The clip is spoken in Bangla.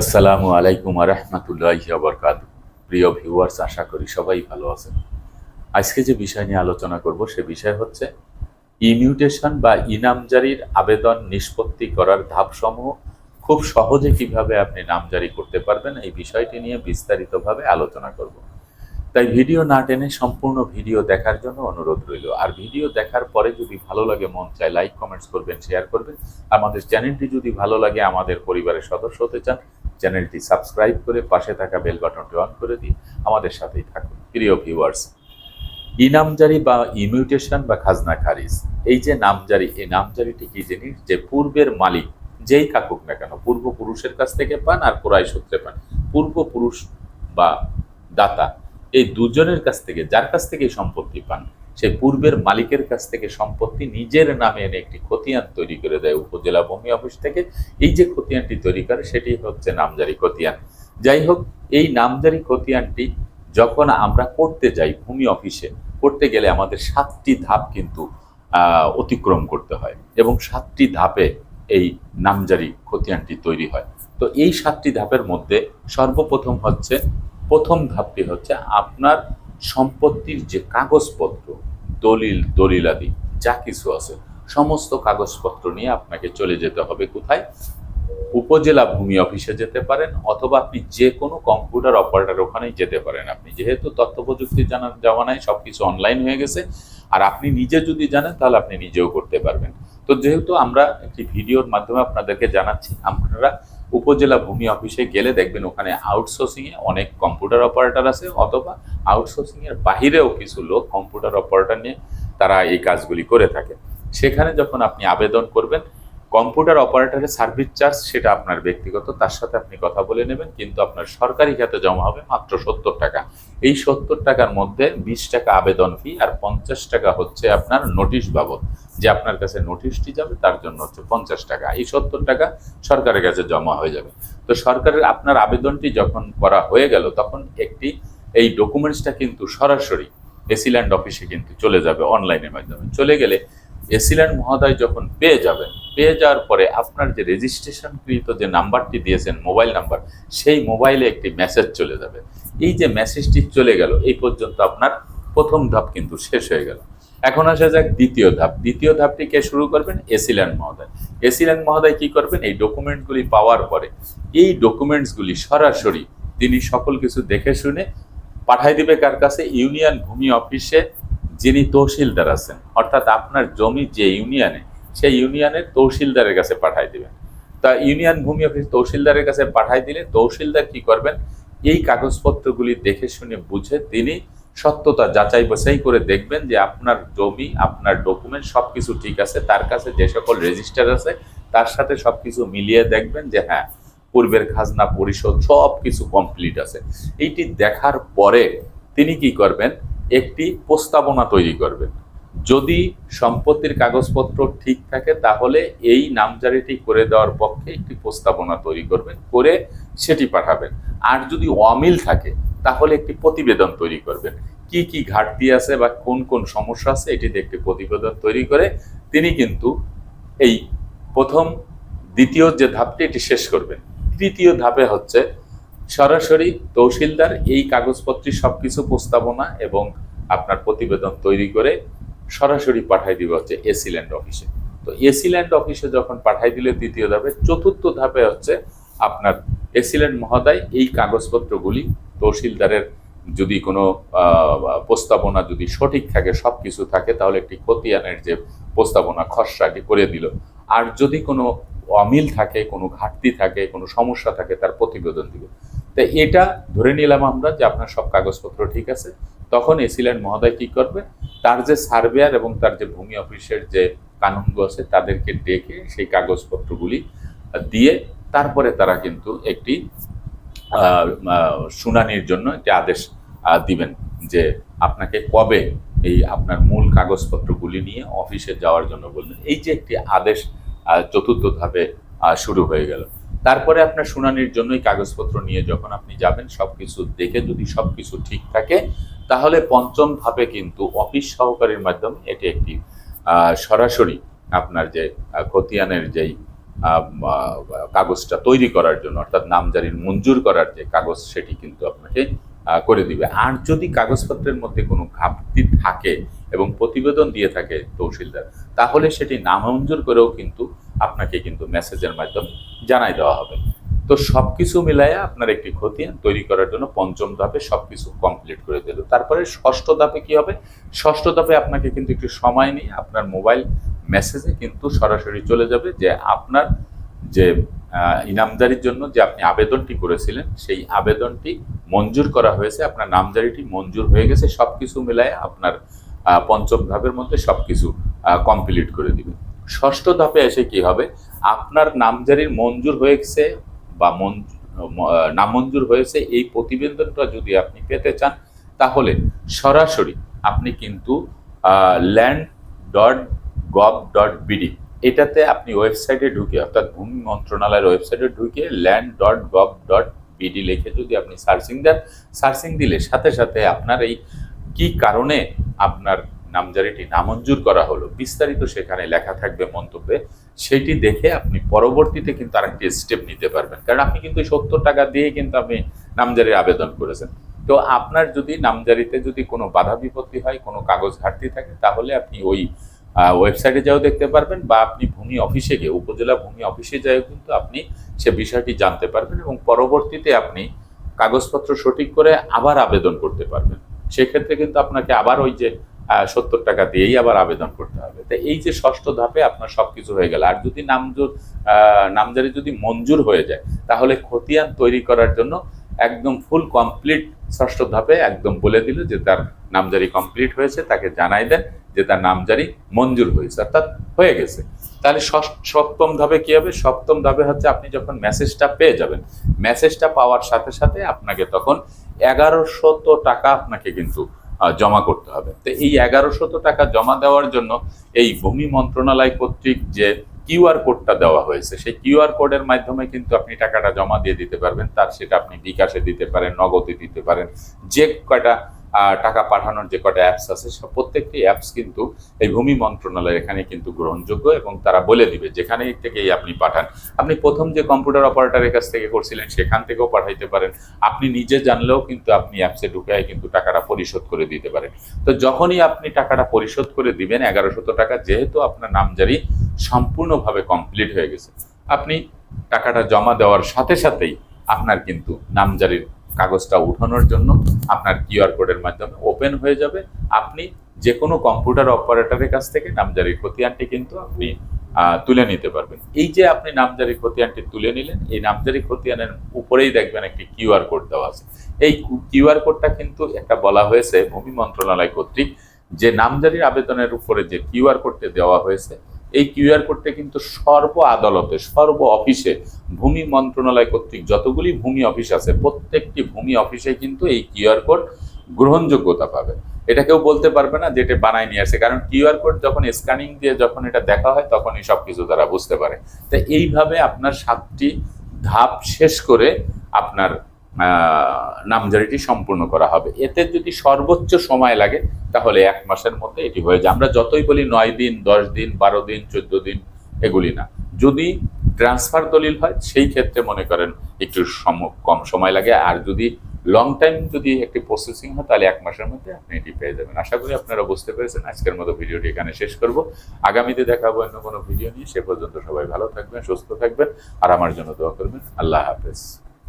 আসসালামু আলাইকুম রহমতুল্লাহ বরকাত প্রিয় ভিউয়ার্স আশা করি সবাই ভালো আছেন। আজকে যে বিষয় নিয়ে আলোচনা করব, সে বিষয় হচ্ছে ইমিউটেশন বা ইনামজারির আবেদন নিষ্পত্তি করার ধাপসমূহ খুব সহজে কীভাবে আপনি নামজারি করতে পারবেন, এই বিষয়টি নিয়ে বিস্তারিতভাবে আলোচনা করব। তাই ভিডিও না টেনে সম্পূর্ণ ভিডিও দেখার জন্য অনুরোধ রইল। আর ভিডিও দেখার পরে যদি ভালো লাগে, মন চায় লাইক কমেন্টস করবেন শেয়ার করবেন। আমাদের চ্যানেলটি যদি ভালো লাগে, আমাদের পরিবারের সদস্য হতে চান চ্যানেলটি সাবস্ক্রাইব করে পাশে থাকা বেল বাটনটি অন করে দিয়ে আমাদের সাথেই থাকুন। প্রিয় ভিউয়ার্স ইনামজারি বা ইমিউটেশন বা খাজনা খারিজ, এই যে নামজারি, এই নামজারিটি কি জিনিস? যে পূর্বের মালিক, যেই কাকুক না কেন পূর্বপুরুষের কাছ থেকে পান আর কোরআই সূত্রে পান। পূর্বপুরুষ বা দাতা, এই দুজনের কাছ থেকে, যার কাছ থেকে সম্পত্তি পান সেই পূর্বের মালিকের কাছ থেকে সম্পত্তি নিজের নামে এনে একটি খতিয়ান তৈরি করে দেয় উপজেলা ভূমি অফিস থেকে। এই যে খতিয়ানটি তৈরি করে, সেটি হচ্ছে নামজারি খতিয়ান। যাই হোক, এই নামজারি খতিয়ানটি যখন আমরা করতে যাই ভূমি অফিসে, করতে গেলে আমাদের সাতটি ধাপ কিন্তু অতিক্রম করতে হয় এবং সাতটি ধাপে এই নামজারি খতিয়ানটি তৈরি হয়। তো এই সাতটি ধাপের মধ্যে সর্বপ্রথম হচ্ছে, প্রথম ধাপটি হচ্ছে আপনার সম্পত্তির যে কাগজপত্র, দলিল, দলিলাদি, যা কিছু আছে, সমস্ত কাগজপত্র নিয়ে আপনাকে চলে যেতে হবে কোথায়? উপজেলা ভূমি অফিসে যেতে পারেন অথবা আপনি যে কোনো কম্পিউটার অপারেটার ওখানেই যেতে পারেন। আপনি যেহেতু তথ্য প্রযুক্তি জানার জামানায় সব কিছু অনলাইন হয়ে গেছে। আর আপনি নিজে যদি জানেন, তাহলে আপনি নিজেও করতে পারবেন। তো যেহেতু আমরা একটি ভিডিওর মাধ্যমে আপনাদেরকে জানাচ্ছি, আপনারা উপজেলা ভূমি অফিসে গেলে দেখবেন ওখানে আউটসোর্সিংয়ে অনেক কম্পিউটার অপারেটর আছে অথবা আউটসোর্সিংয়ের বাহিরেও কিছু লোক কম্পিউটার অপারেটর নিয়ে তারা এই কাজগুলি করে থাকে। সেখানে যখন আপনি আবেদন করবেন কম্পিউটার অপারেটরের সার্ভিস চার্জ সেটা আপনার ব্যক্তিগত, তার সাথে আপনি কথা বলে নেবেন, কিন্তু আপনার সরকারি খাতে জমা হবে মাত্র সত্তর টাকা। এই সত্তর টাকার মধ্যে বিশ টাকা আবেদন ফি আর পঞ্চাশ টাকা হচ্ছে আপনার নোটিশ বাবদ। যে আপনার কাছে নোটিশটি যাবে, তার জন্য হচ্ছে পঞ্চাশ টাকা। এই সত্তর টাকা সরকারের কাছে জমা হয়ে যাবে। তো সরকারের আপনার আবেদনটি যখন করা হয়ে গেল, তখন একটি, এই ডকুমেন্টসটা কিন্তু সরাসরি এসিল্যান্ড অফিসে কিন্তু চলে যাবে অনলাইনের মাধ্যমে। চলে গেলে এসিল্যান্ড মহোদয় যখন পেয়ে যাবেন, পেয়ে যাওয়ার পরে আপনার যে রেজিস্ট্রেশনকৃত যে নাম্বারটি দিয়েছেন মোবাইল নাম্বার সেই মোবাইলে একটি মেসেজ চলে যাবে। এই যে মেসেজটি চলে গেল, এই পর্যন্ত আপনার প্রথম ধাপ কিন্তু শেষ হয়ে গেল। এখন আসা যাক দ্বিতীয় ধাপ। দ্বিতীয় ধাপটি কে শুরু করবেন? এসিল্যান্ড মহোদয়। এসিল্যান্ড মহোদয় কি করবেন? এই ডকুমেন্টগুলি পাওয়ার পরে, এই ডকুমেন্টসগুলি সরাসরি তিনি সকল কিছু দেখে শুনে পাঠাই দিবে কার কাছে? ইউনিয়ন ভূমি অফিসে যিনি তহসিলদার আছেন, অর্থাৎ আপনার জমি যে ইউনিয়নে, সেই ইউনিয়নের তহসিলদারের কাছে পাঠাই দিবেন। তা ইউনিয়ন ভূমি অফিস তহসিলদারের কাছে পাঠাই দিলে তহসিলদার কি করবেন? এই কাগজপত্রগুলি দেখে শুনে বুঝে তিনি সত্যতা যাচাই বাছাই করে দেখবেন যে আপনার জমি, আপনার ডকুমেন্ট সব কিছু ঠিক আছে, তার কাছে যে সকল রেজিস্টার আছে, তার সাথে সব কিছু মিলিয়ে দেখবেন যে হ্যাঁ পূর্বের খাজনা পরিশোধ সব কিছু কমপ্লিট আছে। এইটি দেখার পরে তিনি কি করবেন? একটি প্রস্তাবনা তৈরি করবেন। যদি সম্পত্তির কাগজপত্র ঠিক থাকে, তাহলে এই নামজারিটি করে দেওয়ার পক্ষে একটি প্রস্তাবনা তৈরি করবেন, করে সেটি পাঠাবেন। আর যদি অমিল থাকে, তাহলে একটি প্রতিবেদন তৈরি করবেন। কি কি ঘাটতি আছে বা কোন কোন সমস্যা আছে, এটিতে একটি প্রতিবেদন তৈরি করে তিনি কিন্তু এই প্রথম, দ্বিতীয় যে ধাপটি, এটি শেষ করবেন। তৃতীয় ধাপে হচ্ছে সরাসরি তহসিলদার এই কাগজপত্রে, সবকিছু প্রস্তাবনা এবং আপনার প্রতিবেদন তৈরি করে সরাসরি পাঠাই দিবে হচ্ছে এসিল্যান্ড অফিসে। তো এসিল্যান্ড অফিসে যখন পাঠাই দিলে দ্বিতীয় ধাপে, চতুর্থ ধাপে হচ্ছে আপনার এসিল্যান্ড মহোদয় এই কাগজপত্রগুলি তহসিলদারের যদি কোনো প্রস্তাবনা যদি সঠিক থাকে সব কিছু থাকে, তাহলে একটি খতিয়ানের যে প্রস্তাবনা খসড়াটি করে দিল। আর যদি কোনো অমিল থাকে, কোনো ঘাটতি থাকে, কোনো সমস্যা থাকে, তার প্রতিবেদন দিবে। তো এটা ধরে নিলাম আমরা যে আপনার সব কাগজপত্র ঠিক আছে। তখন এসিল্যান্ড মহোদয় কি করবে? তার যে সার্ভেয়ার এবং তার যে ভূমি অফিসের যে কানুনগো আছে, তাদেরকে ডেকে সেই কাগজপত্রগুলি দিয়ে তারপরে তারা কিন্তু একটি শুনানির জন্য একটি আদেশ দিবেন যে আপনাকে কবে এই আপনার মূল কাগজপত্রগুলি নিয়ে অফিসে যাওয়ার জন্য বললেন এই যে একটি আদেশ চতুর্থ ধাপে শুরু হয়ে গেল। তারপরে আপনার শুনানির জন্যই কাগজপত্র নিয়ে যখন আপনি যাবেন, সবকিছু দেখে যদি সবকিছু ঠিক থাকে, তাহলে পঞ্চম ধাপে কিন্তু অফিস সহকারীর মাধ্যমে এটি একটি সরাসরি আপনার যে খতিয়ানের যেই কাগজটা তৈরি করার জন্য, অর্থাৎ নামজারির মঞ্জুর করার যে কাগজ, সেটি কিন্তু আপনাকে করে দিবে। আর যদি কাগজপত্রের মধ্যে কোনো ঘাটতি থাকে এবং প্রতিবেদন দিয়ে থাকে তহসিলদার, তাহলে সেটি নামঞ্জুর করেও কিন্তু আপনাকে কিন্তু মেসেজের মাধ্যমে জানাই দেওয়া হবে। তো সবকিছু মিলাইয়া আপনার একটি খতিয়ান তৈরি করার জন্য পঞ্চম ধাপে সবকিছু কমপ্লিট করে দিল। তারপরে ষষ্ঠ ধাপে কি হবে? ষষ্ঠ ধাপে আপনাকে কিন্তু একটু সময় নিয়ে আপনার মোবাইল মেসেজে কিন্তু সরাসরি চলে যাবে যে আপনার যে আহ, ইনামজারির জন্য যে আপনি আবেদনটি করেছিলেন সেই আবেদনটি মঞ্জুর করা হয়েছে। আপনার নামজারিটি মঞ্জুর হয়ে গেছে সব কিছু মিলায় আপনার পঞ্চম ধাপের মধ্যে সব কিছু কমপ্লিট করে দিবে ষষ্ঠ ধাপে এসে কি হবে? আপনার নামজারির মঞ্জুর হয়েছে বা নামঞ্জুর হয়েছে এই প্রতিবেদনটা যদি আপনি পেতে চান তাহলে সরাসরি আপনি কিন্তু land dot gov dot BD এটাতে আপনি ওয়েবসাইটে ঢুকে, অর্থাৎ ভূমি মন্ত্রণালয়ের ওয়েবসাইটে ঢুকে land dot gov dot BD লিখে যদি আপনি সার্চিং দেন, সার্চিং দিলে সাথে সাথে আপনার এই কি কারণে আপনার নামজারিটি নামঞ্জুর করা হলো, বিস্তারিত সেখানে লেখা থাকবে মন্তব্যে, সেটি দেখে আপনি পরবর্তীতে কিন্তু আরেকটি স্টেপ নিতে পারবেন। কারণ আপনি কিন্তু সত্তর টাকা দিয়ে কিন্তু আপনি নামজারির আবেদন করেছেন। তো আপনার যদি নামজারিতে যদি কোনো বাধা বিপত্তি হয়, কোনো কাগজ ঘাটতি থাকে, তাহলে আপনি ওই ওয়েবসাইটে যাও, দেখতে পারবেন বা আপনি ভূমি অফিসে গিয়ে, উপজেলা ভূমি অফিসে যাও কিন্তু আপনি সে বিষয়টি জানতে পারবেন এবং পরবর্তীতে আপনি কাগজপত্র সঠিক করে আবার আবেদন করতে পারবেন। সেক্ষেত্রে কিন্তু আপনাকে আবার ওই যে সত্তর টাকা দিয়েই আবার আবেদন করতে হবে। তো এই যে ষষ্ঠ ধাপে আপনার সব কিছু হয়ে গেল। আর যদি নামজুর নামজারি যদি মঞ্জুর হয়ে যায়, তাহলে খতিয়ান তৈরি করার জন্য একদম ফুল কমপ্লিট ষষ্ঠ ধাপে একদম বলে দিল যে তার নামজারি কমপ্লিট হয়েছে, তাকে জানাই দেন। যে তার নামজারি মঞ্জুর হয়েছে, অর্থাৎ হয়ে গেছে। তাহলে সপ্তম ধাপে কি হবে? সপ্তম ধাপে হচ্ছে আপনি যখন মেসেজটা পেয়ে যাবেন মেসেজটা পাওয়ার সাথে সাথে আপনাকে তখন এগারোশত টাকা আপনাকে কিন্তু জমা করতে হবে। তো এই এগারোশত টাকা জমা দেওয়ার জন্য এই ভূমি মন্ত্রণালয় কর্তৃক যে কিউআর কোডটা দেওয়া হয়েছে, সেই কিউআর কোডের মাধ্যমে কিন্তু আপনি টাকাটা জমা দিয়ে দিতে পারবেন। তার সেটা আপনি বিকাশে দিতে পারেন, নগদে দিতে পারেন, যে কয়টা টাকা পাঠানোর যে কটা অ্যাপস আছে, সব প্রত্যেকটি অ্যাপস কিন্তু এই ভূমি মন্ত্রণালয় এখানে কিন্তু গ্রহণযোগ্য এবং তারা বলে দিবে যেখানে থেকেই আপনি পাঠান। আপনি প্রথম যে কম্পিউটার অপারেটারের কাছ থেকে করছিলেন, সেখান থেকেও পাঠাইতে পারেন। আপনি নিজে জানলেও কিন্তু আপনি অ্যাপসে ঢুকে কিন্তু টাকাটা পরিশোধ করে দিতে পারেন। তো যখনই আপনি টাকাটা পরিশোধ করে দিবেন, এগারোশত টাকা যেহেতু আপনার নামজারি সম্পূর্ণভাবে কমপ্লিট হয়ে গেছে, আপনি টাকাটা জমা দেওয়ার সাথে সাথেই আপনার কিন্তু নামজারির কাগজটা উঠানোর জন্য আপনার কিউআর কোডের মাধ্যমে ওপেন হয়ে যাবে। আপনি যে কোনো কম্পিউটার অপারেটরের কাছ থেকে নামজারির খতিয়ানটি কিন্তু আপনি তুলে নিতে পারবেন। এই যে আপনি নামজারি খতিয়ানটি তুলে নিলেন, এই নামজারি খতিয়ানের উপরেই দেখবেন একটি কিউআর কোড দেওয়া আছে। এই কিউআর কোডটা কিন্তু একটা বলা হয়েছে ভূমি মন্ত্রণালয় কর্তৃক যে নামজারির আবেদনের উপরে যে কিউআর কোডটি দেওয়া হয়েছে এই কিউআর কোডটা কিন্তু সর্ব আদালতে, সর্ব অফিসে, ভূমি মন্ত্রণালয় কর্তৃক যতগুলি ভূমি অফিস আছে, প্রত্যেকটি ভূমি অফিসে কিন্তু এই কিউআর কোড গ্রহণযোগ্যতা পাবে। এটা কেউ বলতে পারবে না যে এটা বানায় নিয়ে আসে, কারণ কিউআর কোড যখন স্ক্যানিং দিয়ে যখন এটা দেখা হয়, তখনই সব কিছু তারা বুঝতে পারে। তো এইভাবে আপনার সাতটি ধাপ শেষ করে আপনার নামজারিটি সম্পূর্ণ করা হবে। এতে যদি সর্বোচ্চ সময় লাগে, তাহলে এক মাসের মধ্যে এটি হয়ে যায়। আমরা যতই বলি নয় দিন, দশ দিন, বারো দিন, চোদ্দ দিন, এগুলি না। যদি ট্রান্সফার দলিল হয়, সেই ক্ষেত্রে মনে করেন একটু কম সময় লাগে। আর যদি লং টাইম যদি একটি প্রসেসিং হয়, তাহলে এক মাসের মধ্যে আপনি এটি পেয়ে যাবেন। আশা করি আপনারা বুঝতে পেরেছেন। আজকের মতো ভিডিওটি এখানে শেষ করব। আগামীতে দেখাবো অন্য কোনো ভিডিও নিয়ে। সে পর্যন্ত সবাই ভালো থাকবেন, সুস্থ থাকবেন। আর আমার জন্য দোয়া করবেন। আল্লাহ হাফেজ।